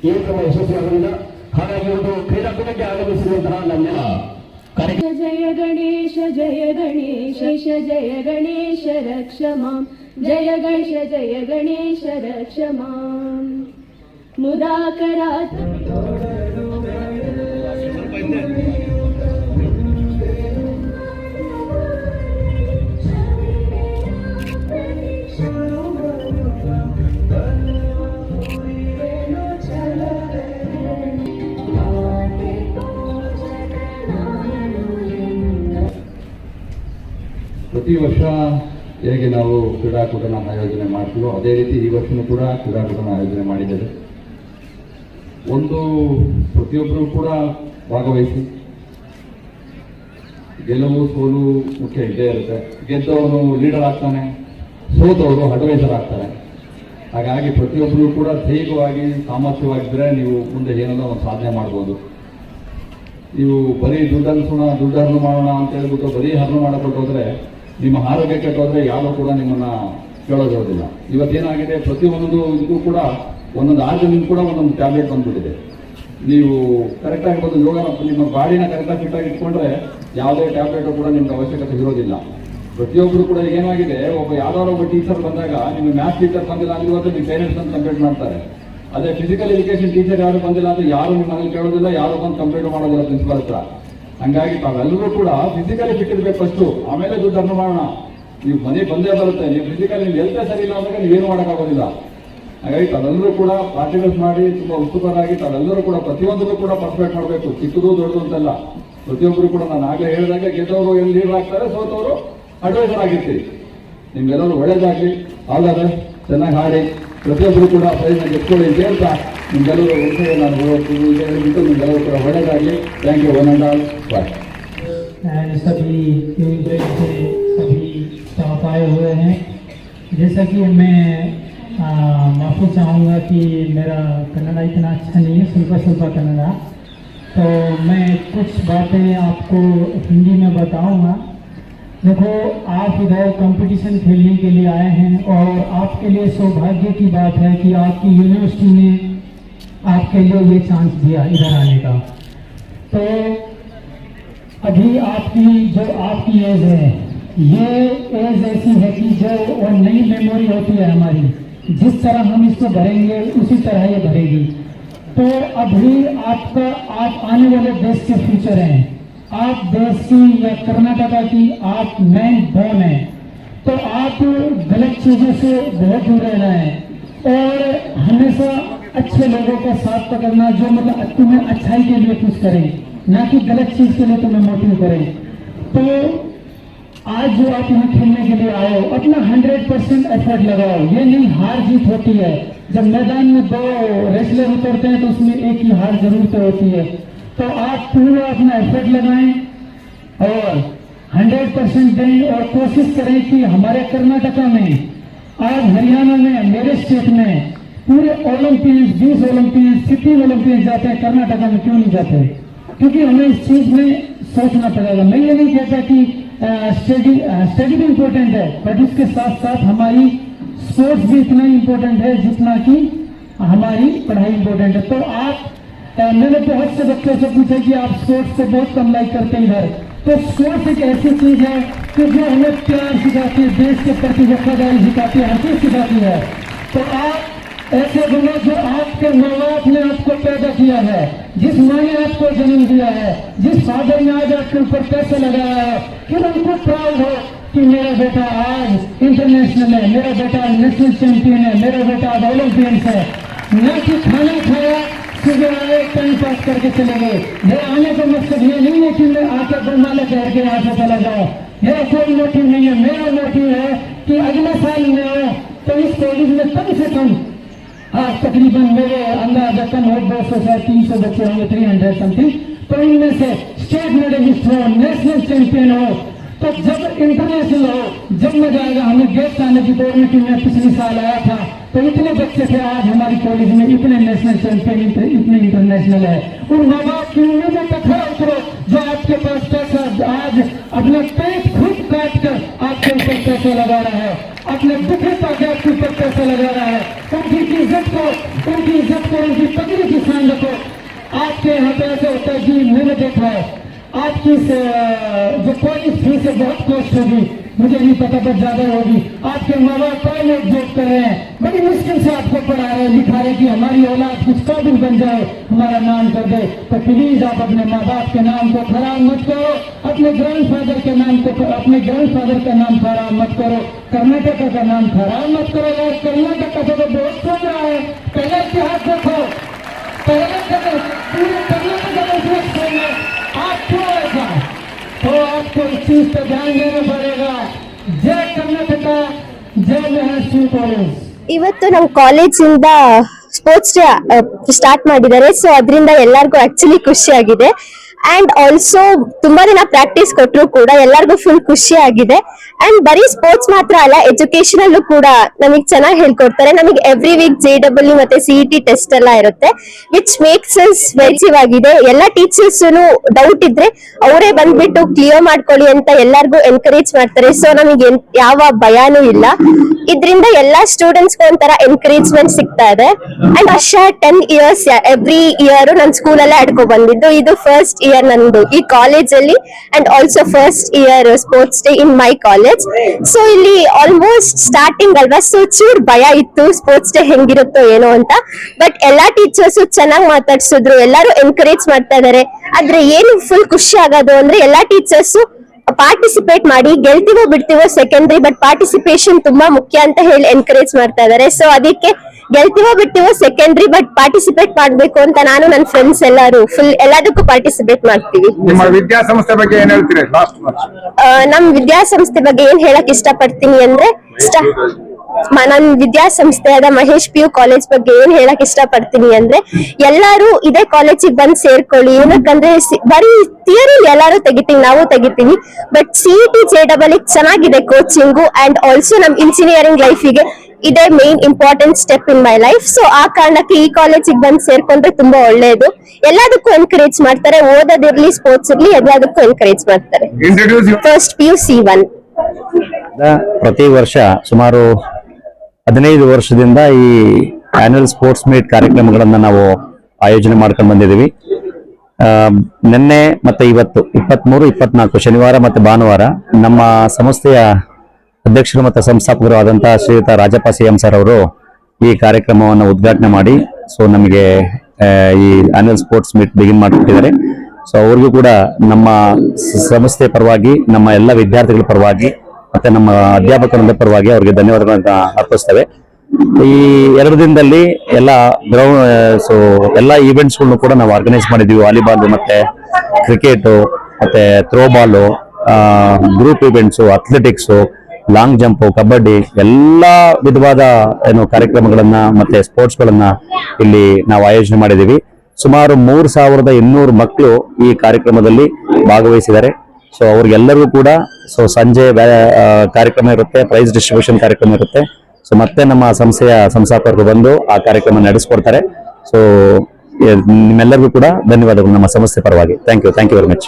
ಕಾರ್ಯಕ್ರಮ ಯಶಸ್ವಿಯಾಗಲಿಲ್ಲ ಹಾಗಾಗಿ ಒಂದು ಕ್ರೀಡಾಕೂಟಕ್ಕೆ ಆಗಮಿಸಿರುವಂತಹ ನಮ್ಮೆಲ್ಲ ಜಯ ಗಣೇಶ ಜಯ ಗಣೇಶ ಜಯ ಗಣೇಶ ರಕ್ಷ ಮಾಂ ಜಯ ಗಣೇಶ ಜಯ ಗಣೇಶ ರಕ್ಷ ಮಾಂ ಮುದಾಕರಾತ ಪ್ರತಿ ವರ್ಷ ಹೇಗೆ ನಾವು ಕ್ರೀಡಾಕೂಟನ ಆಯೋಜನೆ ಮಾಡ್ತೀವೋ ಅದೇ ರೀತಿ ಈ ವರ್ಷನೂ ಕೂಡ ಕ್ರೀಡಾಕೂಟನ ಆಯೋಜನೆ ಮಾಡಿದ್ದೇವೆ. ಒಂದು ಪ್ರತಿಯೊಬ್ಬರೂ ಕೂಡ ಭಾಗವಹಿಸಿ. ಗೆಲುವು, ಸೋಲು ಮುಖ್ಯ ಇದ್ದೇ ಇರುತ್ತೆ. ಗೆದ್ದವನು ಲೀಡರ್ ಆಗ್ತಾನೆ ಸೋತವರು ಅಡ್ವೈಸರ್ ಆಗ್ತಾರೆ ಹಾಗಾಗಿ ಪ್ರತಿಯೊಬ್ಬರು ಕೂಡ ಧೈರ್ಯವಾಗಿ ಸಾಮರ್ಥ್ಯವಾಗಿದ್ದರೆ ನೀವು ಮುಂದೆ ಏನಾದರೂ ಒಂದು ಸಾಧನೆ ಮಾಡ್ಬೋದು. ನೀವು ಬರೀ ದುಡ್ಡು ಅನ್ಸೋಣ ದುಡ್ಡು ಹರ್ನು ಮಾಡೋಣ ಅಂತ ಹೇಳ್ಬಿಟ್ಟು ಬರೀ ಹರ್ನು ಮಾಡಬೇಕು ಹೋದ್ರೆ ನಿಮ್ಮ ಆರೋಗ್ಯ ಕೆಟ್ಟೋದ್ರೆ ಯಾರು ಕೂಡ ನಿಮ್ಮನ್ನ ಕೇಳೋದಿರೋದಿಲ್ಲ. ಇವತ್ತೇನಾಗಿದೆ, ಪ್ರತಿಯೊಂದು ಇದಕ್ಕೂ ಕೂಡ ಒಂದೊಂದು ಆರ್ಗನಿಂಗ್ ಕೂಡ ಒಂದೊಂದು ಟ್ಯಾಬ್ಲೆಟ್ ಬಂದ್ಬಿಟ್ಟಿದೆ. ನೀವು ಕರೆಕ್ಟಾಗಿ ಬಂದು ಯೋಗ ನಿಮ್ಮ ಬಾಡಿನ ಕರೆಕ್ಟಾಗಿ ಆಗಿ ಇಟ್ಕೊಂಡ್ರೆ ಯಾವುದೇ ಟ್ಯಾಬ್ಲೆಟ್ ಕೂಡ ನಿಮ್ಗೆ ಅವಶ್ಯಕತೆ ಇರೋದಿಲ್ಲ. ಪ್ರತಿಯೊಬ್ಬರು ಕೂಡ ಏನಾಗಿದೆ, ಒಬ್ಬ ಯಾವ್ದಾದ್ರು ಒಬ್ಬ ಟೀಚರ್ ಬಂದಾಗ ನಿಮ್ಮ ಮ್ಯಾಥ್ ಟೀಚರ್ ಬಂದಿಲ್ಲ ಅಂದ್ರೆ ಇವತ್ತು ನಿಮ್ಮ ಪೇರೆಂಟ್ಸ್ ಅಂತ ಕಂಪ್ಲೇಂಟ್ ಮಾಡ್ತಾರೆ. ಅದೇ ಫಿಸಿಕಲ್ ಎಜುಕೇಶನ್ ಟೀಚರ್ ಯಾರು ಬಂದಿಲ್ಲ ಅಂದ್ರೆ ಯಾರು ನಿಮ್ಮ ಮನೇಲಿ ಕೇಳೋದಿಲ್ಲ, ಯಾರು ಬಂದು ಕಂಪ್ಲೇಂಟ್ ಮಾಡೋದಿಲ್ಲ ಪ್ರಿನ್ಸಿಪಾಲ್ ಹತ್ರ. ಹಂಗಾಗಿ ತಾವೆಲ್ಲರೂ ಕೂಡ ಫಿಸಿಕಲಿ ಫಿಟ್ ಇರ್ಬೇಕು ಫಸ್ಟು ಆಮೇಲೆ ದುಡ್ಡು ಅರ್ನ್ ಮಾಡೋಣ ನೀವು ಮನೆ ಬಂದೇ ಬರುತ್ತೆ. ನೀವು ಫಿಸಿಕಲಿ ನೀವು ಹೆಲ್ತ್ ಸರಿ ಇಲ್ಲ ಅಂದಾಗ ನೀವೇನು ಮಾಡೋಕ್ಕಾಗೋದಿಲ್ಲ. ಹಾಗಾಗಿ ತಾವೆಲ್ಲರೂ ಕೂಡ ಪಾರ್ಟಿಕಲ್ಸ್ ಮಾಡಿ, ತುಂಬಾ ಉತ್ಸುಕರಾಗಿ ತಾವೆಲ್ಲರೂ ಕೂಡ ಪ್ರತಿಯೊಂದರೂ ಕೂಡ ಪರ್ಫೆಕ್ಟ್ ಮಾಡಬೇಕು. ಚಿಕ್ಕದು, ದೊಡ್ಡದು ಅಂತಲ್ಲ. ಪ್ರತಿಯೊಬ್ಬರು ಕೂಡ ನಾನು ಆಗಲೇ ಹೇಳಿದಾಗ ಗೆದ್ದವರು ಎಲ್ಲಿ ಲೀಡರ್ ಆಗ್ತಾರೆ, ಸೋತವರು ಅಡ್ವೈಸರ್ ಆಗಿರ್ತೀರಿ. ನಿಮ್ಗೆಲ್ಲರೂ ಒಳ್ಳೇದಾಗಲಿ. ಆಲ್ ಚೆನ್ನಾಗಿ ಹಾಡಿ. ಪ್ರತಿಯೊಬ್ಬರು ಕೂಡ ಪ್ರಯತ್ನ ಗೆದ್ಕೊಳ್ಳಿ. ಅಂತ ನಿಮ್ಗೆಲ್ಲರೂ ಒಳ್ಳೆಯ ನಾನು ಹೋಗ್ತೀನಿ ಅಂತ ಹೇಳ್ಬಿಟ್ಟು ನಿಮ್ಗೆಲ್ಲರೂ ಕೂಡ ಒಳ್ಳೇದಾಗಲಿ thank you one and all bye and सभी टीम ब्रेक से सभी स्टाफ आए हुए हैं जैसा कि मैं आ, माफ़ी चाहूँगा कि मेरा कन्नड़ा इतना अच्छा नहीं है सुल्फा सुल्फा कन्नड़ा तो मैं कुछ बातें आपको हिंदी में बताऊँगा देखो आप इधर कंपटीशन खेलने के लिए आए हैं और आपके लिए सौभाग्य की बात है कि आपकी यूनिवर्सिटी ने आपके लिए ये चांस दिया इधर आने का। तो अभी आपकी, जो आपकी एज है, ये एज ऐसी है कि जो और नई मेमोरी होती है हमारी, जिस तरह हम इसको भरेंगे, उसी तरह ये भरेगी। तो अभी आपका, आप आने वाले देश के फ्यूचर हैं। आप देश की, या कर्नाटका की, आप मैन बोन हैं। तो आप गलत चीज़ों से बहुत दूर रहना है। और हमेशा अच्छे लोगों का साथ पकड़ना, जो मतलब तुम्हें अच्छाई के लिए कुछ करें, ना कि गलत चीज़ के लिए तुम्हें मोटिव करें। तो आज जो आप यहाँ खेलने के लिए आए हो, अपना हंड्रेड परसेंट एफर्ट लगाओ। ये नहीं, हार जीत होती है। जब मैदान में दो रेसलर उतरते हैं तो उसमें एक ही हार ज़रूर तो होती है। तो आप पूरा अपना एफर्ट लगाएँ और हंड्रेड परसेंट दें और कोशिश करें कि हमारे कर्नाटका में, आज हरियाणा में, मेरे स्टेट में पूरे ओलंपियंस बीस ओलंपियंस कितने ओलंपियंस जाते हैं, कर्नाटका में क्यों नहीं जाते? क्योंकि हमें इस चीज़ में सोचना पड़ेगा। मैं ये नहीं कहता कि स्टडी स्टडी भी इम्पोर्टेंट है बट उसके साथ साथ हमारी स्पोर्ट्स भी इतना इम्पोर्टेंट है जितना कि हमारी पढ़ाई इम्पोर्टेंट है। तो आप मैंने बहुत से बच्चों से पूछा कि आप स्पोर्ट्स को बहुत कम लाइक करते हैं इधर। तो स्पोर्ट्स एक ऐसी चीज़ है कि जो हमें प्यार सिखाती है, देश के प्रति वफादारी सिखाती है हर चीज़ सिखाती है। तो आप ऐसे बनो जो आपके माँ बाप ने आपको पैदा किया है, जिस माँ ने आपको जन्म दिया है, जिस फादर ने आज आपके ऊपर पैसे लगाया है कि उनको प्राउड हो कि मेरा बेटा आज इंटरनेशनल है, मेरा बेटा नेशनल चैंपियन है, मेरा बेटा आज ओलंपियंस है। न कि खाना खाया, सुबह आए टाइम पास करके चले गए। ये आने का मकसद ये नहीं है कि मैं आके बरमाला शहर के यहाँ से चला जाऊँ। ये कोई मोटिव नहीं है। मेरा मोटिव है कि अगले साल मैं तो इस कॉलेज में कम से कम आज तकरीबन मेरे अंदाज़ा कम दो सौ से तीन सौ बच्चे होंगे थ्री हंड्रेड समथिंग तो इनमें से स्टेट मेडलिस्ट हो नेशनल चैंपियन हो तो जब इंटरनेशनल हो, जब मज़ा जाएगा हमें गेस्ट आने की दौर में पिछले साल आया था तो इतने बच्चे थे आज हमारी कॉलेज में, इतने नेशनल चैंपियन इतने इंटरनेशनल है। उन माँ बाप की उम्मीदों पर खड़ा उतरो, जो आपके पास पैसा, आज अपना पेट खुद काट कर आपके ऊपर पैसा लगा रहा है। अपने दुखे ताकि आपके ऊपर पैसा लगा रहा है। उनकी इज़्ज़त को, उनकी इज़्ज़त को, उनकी पकड़ी की शान रखो आपके यहाँ पे ऐसा होता है कि मैंने देखा है। इस, अ, जो कॉलेज फ़ीस है बहुत कॉस्ट होगी। मुझे नहीं पता पर ज़्यादा होगी। आपके माँ बाप प्राइवेट जॉब कर रहे हैं? बड़ी मुश्किल से आपको पढ़ा रहे हैं लिखा रहे कि हमारी औलाद कुछ काबिल बन जाए हमारा नाम कर दे। तो प्लीज़ आप अपने माँ बाप के नाम को खराब मत करो। अपने ग्रैंडफादर के नाम को अपने ग्रैंडफादर का नाम खराब मत करो। कर्नाटक का नाम खराब मत करो। कर्नाटक का तो बहुत सुन रहा है। पहले इतिहास देखो। पहले को इस चीज पर ध्यान देना पड़ेगा जय कर्नाटक जय ಮಹಾಶ್ರೀ कॉलेज ಇವತ್ತು ನಮ್ಮ ಕಾಲೇಜಿಂದ ಸ್ಪೋರ್ಟ್ಸ್ ಡೇ ಸ್ಟಾರ್ಟ್ ಮಾಡಿದ್ದಾರೆ. ಸೊ ಅದರಿಂದ ಎಲ್ಲರಿಗೂ ಆಕ್ಚುಲಿ ಖುಷಿಯಾಗಿದೆ. ಅಂಡ್ ಆಲ್ಸೋ ತುಂಬಾ ದಿನ ಪ್ರಾಕ್ಟೀಸ್ ಕೊಟ್ಟರು ಕೂಡ ಎಲ್ಲರಿಗೂ ಫುಲ್ ಖುಷಿ ಆಗಿದೆ. ಅಂಡ್ ಬರೀ ಸ್ಪೋರ್ಟ್ಸ್ ಮಾತ್ರ ಅಲ್ಲ ಎಜುಕೇಶನ್ ಅಲ್ಲೂ ಕೂಡ ನಮಗೆ ಚೆನ್ನಾಗಿ ಹೇಳ್ಕೊಡ್ತಾರೆ. ನಮಗೆ ಎವ್ರಿ ವೀಕ್ ಜೆ ಡಬ್ಲ್ಯೂ ಮತ್ತೆ ಸಿಇಟಿ ಟೆಸ್ಟ್ ಎಲ್ಲ ಇರುತ್ತೆ ವಿಚ್ ಮೇಕ್ಸ್ ಅಸ್ ವೆಲ್ಸಿವ್ ಆಗಿದೆ. ಎಲ್ಲ ಟೀಚರ್ಸ್ ಡೌಟ್ ಇದ್ರೆ ಅವರೇ ಬಂದ್ಬಿಟ್ಟು ಕ್ಲಿಯರ್ ಮಾಡ್ಕೊಳ್ಳಿ ಅಂತ ಎಲ್ಲರಿಗೂ ಎನ್ಕರೇಜ್ ಮಾಡ್ತಾರೆ. ಸೊ ನಮಗೆ ಯಾವ ಭಯಾನೂ ಇಲ್ಲ. ಇದರಿಂದ ಎಲ್ಲ ಸ್ಟೂಡೆಂಟ್ಸ್ ಒಂಥರ ಎನ್ಕರೇಜ್ಮೆಂಟ್ ಸಿಗ್ತಾ ಇದೆ. ಅಂಡ್ ವರ್ಷ ಟೆನ್ ಇಯರ್ಸ್ ಎವ್ರಿ ಇಯರ್ ನನ್ನ ಸ್ಕೂಲಲ್ಲೇ ಆಡ್ಕೊ ಬಂದಿದ್ದು. ಇದು ಫಸ್ಟ್ ಇಯರ್ ನಂದು ಈ ಕಾಲೇಜ್ ಅಲ್ಲಿ and also first year sports day in my college so ಇಲ್ಲಿ ಆಲ್ಮೋಸ್ಟ್ ಸ್ಟಾರ್ಟಿಂಗ್ ಅಲ್ವಾ? ಸೊ ಚೂರ್ ಭಯ ಇತ್ತು ಸ್ಪೋರ್ಟ್ಸ್ ಡೇ ಹೆಂಗಿರುತ್ತೋ ಏನೋ ಅಂತ. ಬಟ್ ಎಲ್ಲಾ ಟೀಚರ್ಸ್ ಚೆನ್ನಾಗಿ ಮಾತಾಡ್ಸಿದ್ರು. ಎಲ್ಲರೂ ಎನ್ಕರೇಜ್ ಮಾಡ್ತಾ ಇದಾರೆ. ಆದ್ರೆ ಏನು ಫುಲ್ ಖುಷಿ ಆಗೋದು ಅಂದ್ರೆ ಎಲ್ಲಾ ಟೀಚರ್ಸ್ ಪಾರ್ಟಿಸಿಪೇಟ್ ಮಾಡಿ ಗೆಲ್ತಿವೋ ಬಿಡ್ತಿವೋ ಸೆಕೆಂಡ್ರಿ ಬಟ್ ಪಾರ್ಟಿಸಿಪೇಷನ್ ತುಂಬಾ ಮುಖ್ಯ ಅಂತ ಹೇಳಿ ಎನ್ಕರೇಜ್ ಮಾಡ್ತಾ ಇದಾರೆ. ಸೊ ಅದಕ್ಕೆ ಗೆಲ್ತೀವೋ ಬಿಡ್ತೀವೋ ಸೆಕೆಂಡ್ರಿ ಬಟ್ ಪಾರ್ಟಿಸಿಪೇಟ್ ಮಾಡ್ಬೇಕು ಅಂತ ನಾನು ನನ್ನ ಫ್ರೆಂಡ್ಸ್ ಎಲ್ಲರೂ ಫುಲ್ ಎಲ್ಲದಕ್ಕೂ ಪಾರ್ಟಿಸಿಪೇಟ್ ಮಾಡ್ತೀವಿ. ನಿಮ್ಮ ವಿದ್ಯಾಸಂಸ್ಥೆ ಬಗ್ಗೆ ಏನ್ ಹೇಳ್ತೀರಿ? ಲಾಸ್ಟ್ ಆ, ನಮ್ ವಿದ್ಯಾಸಂಸ್ಥೆ ಬಗ್ಗೆ ಏನ್ ಹೇಳಕ್ ಇಷ್ಟಪಡ್ತೀನಿ ಅಂದ್ರೆ ಸ್ಟ- ನನ್ ವಿದ್ಯಾಸಂಸ್ಥೆಯಾದ ಮಹೇಶ್ ಪಿ ಯು ಕಾಲೇಜ್ ಬಗ್ಗೆ ಏನ್ ಹೇಳಕ್ ಇಷ್ಟಪಡ್ತೀನಿ ಅಂದ್ರೆ ಎಲ್ಲಾರು ಇದೇ ಕಾಲೇಜಿಗೆ ಬಂದ್ ಸೇರ್ಕೊಳ್ಳಿ. ಏನಕ್ಕಂದ್ರೆ ಬರೀ ಥಿಯರಿ ಎಲ್ಲಾರು ತೆಗಿತೀವಿ ನಾವು ತೆಗಿತೀವಿ. ಬಟ್ ಸಿಇಟಿ ಜೆ ಡಬಲ್ ಚೆನ್ನಾಗಿದೆ ಕೋಚಿಂಗು ಅಂಡ್ ಆಲ್ಸೋ ನಮ್ ಇಂಜಿನಿಯರಿಂಗ್ ಲೈಫಿಗೆ ಇದೇ main important step in my life so ಆ ಕಾರಣಕ್ಕೆ ಈ ಕಾಲೇಜಿಗೆ ಬಂದ್ ಸೇರ್ಕೊಂಡ್ರೆ ತುಂಬಾ ಒಳ್ಳೇದು. ಎಲ್ಲದಕ್ಕೂ ಎನ್ಕರೇಜ್ ಮಾಡ್ತಾರೆ. ಓದೋದಿರ್ಲಿ ಸ್ಪೋರ್ಟ್ಸ್ ಇರ್ಲಿ ಎಲ್ಲದಕ್ಕೂ ಎನ್ಕರೇಜ್ ಮಾಡ್ತಾರೆ. Introduce first P U C one ಪ್ರತಿ ವರ್ಷ ಸುಮಾರು ಹದಿನೈದು ವರ್ಷದಿಂದ ಈ ಆನ್ಯುವಲ್ ಸ್ಪೋರ್ಟ್ಸ್ ಮೀಟ್ ಕಾರ್ಯಕ್ರಮಗಳನ್ನು ನಾವು ಆಯೋಜನೆ ಮಾಡ್ಕೊಂಡು ಬಂದಿದ್ದೀವಿ. ನಿನ್ನೆ ಮತ್ತೆ ಇವತ್ತು, ಇಪ್ಪತ್ಮೂರು, ಇಪ್ಪತ್ನಾಲ್ಕು ಶನಿವಾರ ಮತ್ತೆ ಭಾನುವಾರ ನಮ್ಮ ಸಂಸ್ಥೆಯ ಅಧ್ಯಕ್ಷರು ಮತ್ತು ಸಂಸ್ಥಾಪಕರು ಶ್ರೀಯುತ ರಾಜಪ್ಪ ಸಿ ಎಂ ಸರ್ ಅವರು ಈ ಕಾರ್ಯಕ್ರಮವನ್ನು ಉದ್ಘಾಟನೆ ಮಾಡಿ, ಸೊ ನಮಗೆ ಈ ಆನ್ಯುವಲ್ ಸ್ಪೋರ್ಟ್ಸ್ ಮೀಟ್ ಬಿಗಿನ್ ಮಾಡಿಕೊಟ್ಟಿದ್ದಾರೆ. ಸೊ ಅವ್ರಿಗೂ ಕೂಡ ನಮ್ಮ ಸಂಸ್ಥೆ ಪರವಾಗಿ, ನಮ್ಮ ಎಲ್ಲ ವಿದ್ಯಾರ್ಥಿಗಳ ಪರವಾಗಿ ಮತ್ತೆ ನಮ್ಮ ಅಧ್ಯಾಪಕರ ಪರವಾಗಿ ಅವರಿಗೆ ಧನ್ಯವಾದಗಳನ್ನ ಅರ್ಪಿಸ್ತೇವೆ. ಈ ಎರಡು ದಿನದಲ್ಲಿ ಎಲ್ಲ ಗ್ರೌಂಡ್ ಸೊ ಎಲ್ಲ ಈವೆಂಟ್ಸ್ಗಳನ್ನು ಕೂಡ ನಾವು ಆರ್ಗನೈಸ್ ಮಾಡಿದ್ದೀವಿ ವಾಲಿಬಾಲ್ ಮತ್ತೆ ಕ್ರಿಕೆಟ್ ಮತ್ತೆ throw ball group events athletics long jump kabaddi, ಎಲ್ಲ ವಿಧವಾದ, ಏನು ಕಾರ್ಯಕ್ರಮಗಳನ್ನ ಮತ್ತೆ ಸ್ಪೋರ್ಟ್ಸ್ ಗಳನ್ನ ಇಲ್ಲಿ ನಾವು ಆಯೋಜನೆ ಮಾಡಿದ್ದೀವಿ ಸುಮಾರು ಮೂರು ಸಾವಿರದ ಇನ್ನೂರು ಮಕ್ಕಳು ಈ ಕಾರ್ಯಕ್ರಮದಲ್ಲಿ ಭಾಗವಹಿಸಿದ್ದಾರೆ. ಸೊ ಅವ್ರಿಗೆಲ್ಲರಿಗೂ ಕೂಡ ಸೊ ಸಂಜೆ ಕಾರ್ಯಕ್ರಮ ಇರುತ್ತೆ ಪ್ರೈಸ್ ಡಿಸ್ಟ್ರಿಬ್ಯೂಷನ್ ಕಾರ್ಯಕ್ರಮ ಇರುತ್ತೆ. ಸೊ ಮತ್ತೆ ನಮ್ಮ ಸಂಸ್ಥೆಯ ಸಂಸ್ಥಾಪಕರು ಬಂದು ಆ ಕಾರ್ಯಕ್ರಮ ನಡೆಸ್ಕೊಡ್ತಾರೆ. ಸೊ ನಿಮ್ಮೆಲ್ಲರಿಗೂ ಕೂಡ ಧನ್ಯವಾದಗಳು ನಮ್ಮ ಸಂಸ್ಥೆ ಪರವಾಗಿ. Thank you thank you very much